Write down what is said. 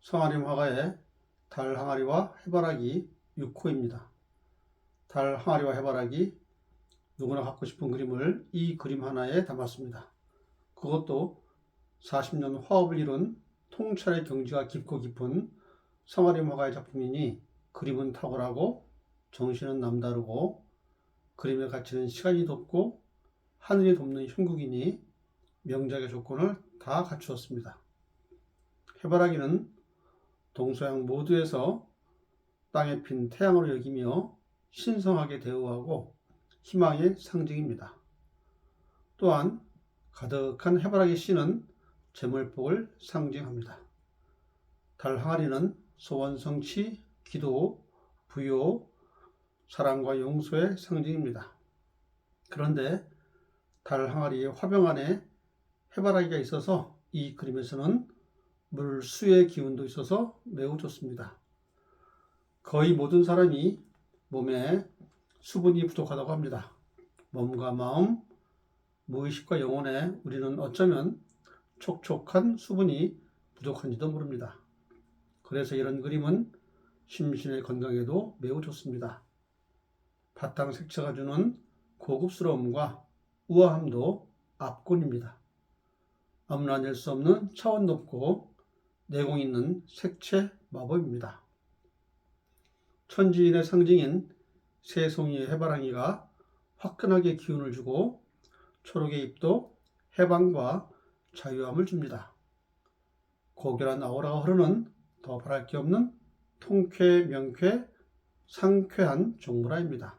성아림 화가의 달 항아리와 해바라기 6호입니다. 달 항아리와 해바라기 누구나 갖고 싶은 그림을 이 그림 하나에 담았습니다. 그것도 40년 화업을 이룬 통찰의 경지가 깊고 깊은 성아림 화가의 작품이니 그림은 탁월하고 정신은 남다르고 그림의 가치는 시간이 돕고 하늘이 돕는 형국이니 명작의 조건을 다 갖추었습니다. 해바라기는 동서양 모두에서 땅에 핀 태양으로 여기며 신성하게 대우하고 희망의 상징입니다. 또한 가득한 해바라기 씨는 재물복을 상징합니다. 달 항아리는 소원 성취, 기도, 부요, 사랑과 용서의 상징입니다. 그런데 달 항아리의 화병 안에 해바라기가 있어서 이 그림에서는 물수의 기운도 있어서 매우 좋습니다. 거의 모든 사람이 몸에 수분이 부족하다고 합니다. 몸과 마음, 무의식과 영혼에 우리는 어쩌면 촉촉한 수분이 부족한지도 모릅니다. 그래서 이런 그림은 심신의 건강에도 매우 좋습니다. 바탕 색채가 주는 고급스러움과 우아함도 압권입니다. 아무나 낼 수 없는 차원 높고 내공 있는 색채 마법입니다. 천지인의 상징인 새송이의 해바라기가 화끈하게 기운을 주고 초록의 잎도 해방과 자유함을 줍니다. 고결한 아우라가 흐르는 더 바랄 게 없는 통쾌, 명쾌, 상쾌한 종무라입니다.